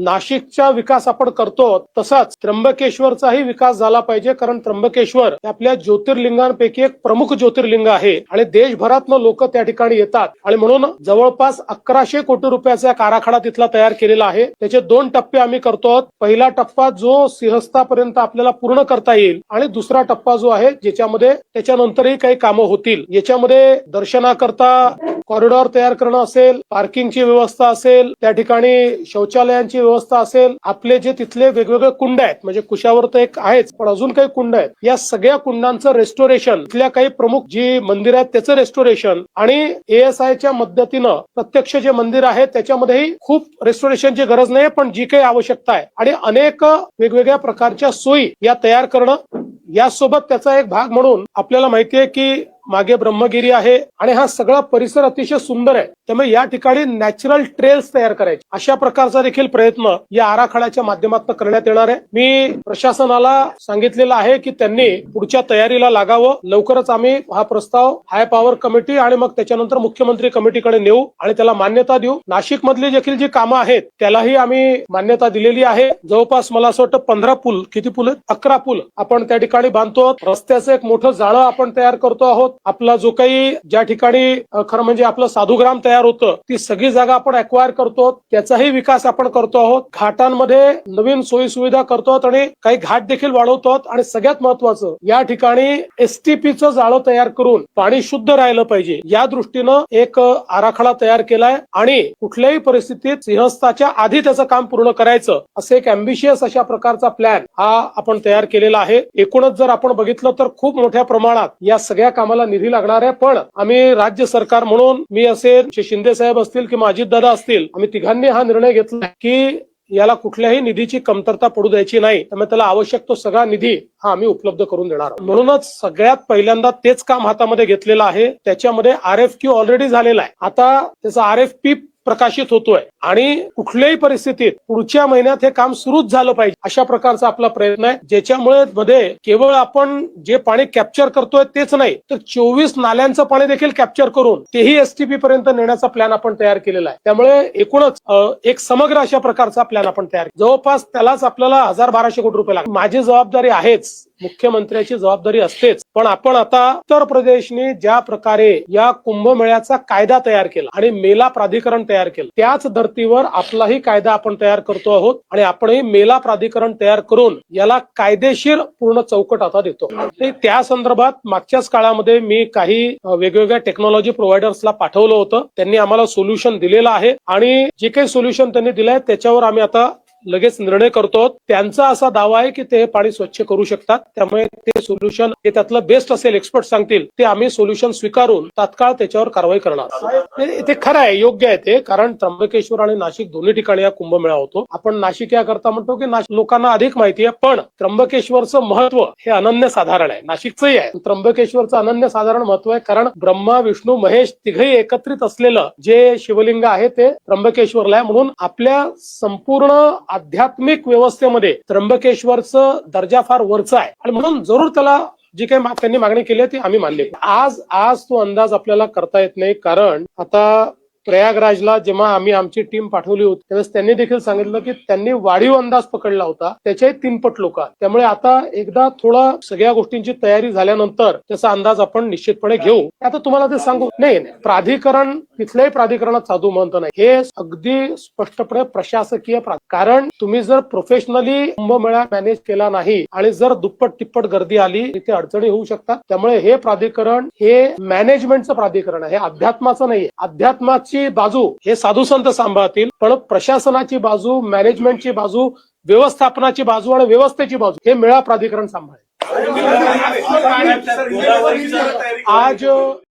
नाशिकचा विकास आपण करतो तसाच त्र्यंबकेश्वरचाही विकास झाला पाहिजे कारण त्र्यंबकेश्वर हे आपल्या ज्योतिर्लिंगांपैकी एक प्रमुख ज्योतिर्लिंग आहे आणि देशभरातनं लोक त्या ठिकाणी येतात. आणि म्हणून जवळपास अकराशे कोटी रुपयाचा एक आराखडा तिथला तयार केलेला आहे. त्याचे दोन टप्पे आम्ही करतो पहिला टप्पा जो सिंहस्थापर्यंत आपल्याला पूर्ण करता येईल आणि दुसरा टप्पा जो आहे ज्याच्यामध्ये त्याच्यानंतरही काही कामं होतील. याच्यामध्ये दर्शनाकरता कॉरिडॉर तयार करणं असेल पार्किंगची व्यवस्था असेल त्या ठिकाणी शौचालयांची व्यवस्था असेल आपले जे तिथले वेगवेगळे कुंड आहेत म्हणजे कुशावर तर एक आहेच पण अजून काही कुंड आहेत या सगळ्या कुंडांचं रेस्टोरेशन इथल्या काही प्रमुख जी मंदिर आहेत त्याचं रेस्टोरेशन आणि एएसआयच्या मदतीनं प्रत्यक्ष जे मंदिर आहे त्याच्यामध्येही खूप रेस्टोरेशनची गरज नाही पण जी काही आवश्यकता आहे. आणि अनेक वेगवेगळ्या प्रकारच्या सोयी या तयार करणं यासोबत त्याचा एक भाग म्हणून आपल्याला माहिती आहे की मागे ब्रह्मगिरी आहे आणि हा सगळा परिसर अतिशय सुंदर आहे. त्यामुळे या ठिकाणी नॅचरल ट्रेल्स तयार करायचे. अशा प्रकारचा देखील प्रयत्न या आराखड्याच्या माध्यमातून करण्यात येणार आहे. मी प्रशासनाला सांगितलेलं आहे की त्यांनी पुढच्या तयारीला लागावं. लवकरच आम्ही हा प्रस्ताव हाय पॉवर कमिटी आणि मग त्याच्यानंतर मुख्यमंत्री कमिटीकडे नेऊ आणि त्याला मान्यता देऊ. नाशिक मधली देखील जी कामं आहेत त्यालाही आम्ही मान्यता दिलेली आहे. जवळपास मला असं वाटतं पंधरा पूल किती पूल आहेत? अकरा पूल आपण त्या ठिकाणी बांधतो आहोत. रस्त्याचं एक मोठं जाळं आपण तयार करतो आहोत. आपला जो काही ज्या ठिकाणी खरं म्हणजे आपलं साधुग्राम तयार होतं ती सगळी जागा आपण अक्वायर करतो त्याचाही विकास आपण करतो आहोत. घाटांमध्ये नवीन सोयी सुविधा करतो आहोत आणि काही घाट देखील वाढवतो आहोत. आणि सगळ्यात महत्वाचं या ठिकाणी एसटीपीचं जाळं तयार करून पाणी शुद्ध राहिलं पाहिजे. या दृष्टीनं एक आराखडा तयार केलाय आणि कुठल्याही परिस्थितीत सिंहस्थाच्या आधी त्याचं काम पूर्ण करायचं असं एक अम्बिशियस अशा प्रकारचा प्लॅन हा आपण तयार केलेला आहे. एकूणच जर आपण बघितलं तर खूप मोठ्या प्रमाणात या सगळ्या कामाला निधी लागणार आहे. पण आम्ही राज्य सरकार म्हणून मी असे श्री शिंदे साहेब असतील किंवा अजितदादा असतील आम्ही तिघांनी हा निर्णय घेतला की याला कुठल्याही निधीची कमतरता पडू द्यायची नाही. त्यामुळे त्याला आवश्यक तो सगळा निधी हा आम्ही उपलब्ध करून देणार म्हणूनच सगळ्यात पहिल्यांदा तेच काम हातामध्ये घेतलेलं आहे. त्याच्यामध्ये आर एफ क्यू ऑलरेडी झालेला आहे. आता त्याचा आर एफ पी प्रकाशित होतोय. आणि कुठल्याही परिस्थितीत पुढच्या महिन्यात हे काम सुरूच झालं पाहिजे. अशा प्रकारचा आपला प्रयत्न आहे. ज्याच्यामुळे मध्ये केवळ आपण जे पाणी कॅप्चर करतोय तेच नाही तर चोवीस नाल्यांचं पाणी देखील कॅप्चर करून तेही एसटीपी पर्यंत नेण्याचा प्लॅन आपण तयार केलेला आहे. त्यामुळे एकूणच एक समग्र अशा प्रकारचा प्लॅन आपण तयार जवळपास त्यालाच आपल्याला हजार बाराशे कोटी रुपये लागतात माझी जबाबदारी आहेच मुख्यमंत्र्याची जबाबदारी असतेच. पण आपण आता उत्तर प्रदेशने ज्या प्रकारे या कुंभमेळ्याचा कायदा तयार केला आणि मेला प्राधिकरण तयार केलं त्याच धर्तीवर आपलाही कायदा आपण तयार करतो आहोत आणि आपणही मेला प्राधिकरण तयार करून याला कायदेशीर पूर्ण चौकट आता देतो. त्या संदर्भात मागच्याच काळामध्ये मी काही वेगवेगळ्या टेक्नॉलॉजी प्रोव्हायडर्सला पाठवलं होतं. त्यांनी आम्हाला सोल्युशन दिलेलं आहे आणि जे काही सोल्युशन त्यांनी दिलंय त्याच्यावर आम्ही आता लगेच निर्णय करतो. त्यांचा असा दावा आहे की ते हे पाणी स्वच्छ करू शकतात. त्यामुळे ते सोल्युशन हे त्यातलं बेस्ट असेल एक्सपर्ट सांगतील. ते आम्ही सोल्युशन स्वीकारून तात्काळ त्याच्यावर कारवाई करणार. ते- खरं आहे योग्य आहे ते. कारण त्र्यंबकेश्वर आणि नाशिक दोन्ही ठिकाणी हा कुंभमेळा होतो. आपण नाशिक या करता म्हणतो की लोकांना अधिक माहिती आहे. पण त्र्यंबकेश्वरचं महत्त्व हे अनन्यसाधारण आहे. नाशिकचंही आहे. त्र्यंबकेश्वरचं अनन्यसाधारण महत्त्व आहे. कारण ब्रह्मा विष्णू महेश तिघही एकत्रित असलेलं जे शिवलिंग आहे ते त्र्यंबकेश्वरला आहे. म्हणून आपल्या संपूर्ण आध्यात्मिक व्यवस्थेमध्ये त्र्यंबकेश्वरचं दर्जा फार वरचा आहे. आणि म्हणून जरूर त्याला जी काही त्यांनी मागणी केली आहे ती आम्ही मानली आज आज तो अंदाज आपल्याला करता येत नाही कारण आता प्रयागराजला जेव्हा आम्ही आमची टीम पाठवली होती त्यावेळेस त्यांनी देखील सांगितलं की त्यांनी वाढीव अंदाज पकडला होता. त्याचे तीनपट लोक त्यामुळे आता एकदा थोडा सगळ्या गोष्टींची तयारी झाल्यानंतर त्याचा अंदाज आपण निश्चितपणे घेऊ. आता तुम्हाला ते सांगू. नाही प्राधिकरण तिथल्याही प्राधिकरणात साधू म्हणतो नाही. हे अगदी स्पष्टपणे प्रशासकीय कारण तुम्ही जर प्रोफेशनली कुंभमेळा मॅनेज केला नाही आणि जर दुप्पट तिप्पट गर्दी आली तिथे अडचणी होऊ शकतात. त्यामुळे हे प्राधिकरण हे मॅनेजमेंटचं प्राधिकरण आहे. हे अध्यात्माचं नाही अध्यात्माचं बाजू हे साधू संत सांभाळतील पण प्रशासनाची बाजू मॅनेजमेंटची बाजू व्यवस्थापनाची बाजू आणि व्यवस्थेची बाजू हे मेळा प्राधिकरण सांभाळेल. आज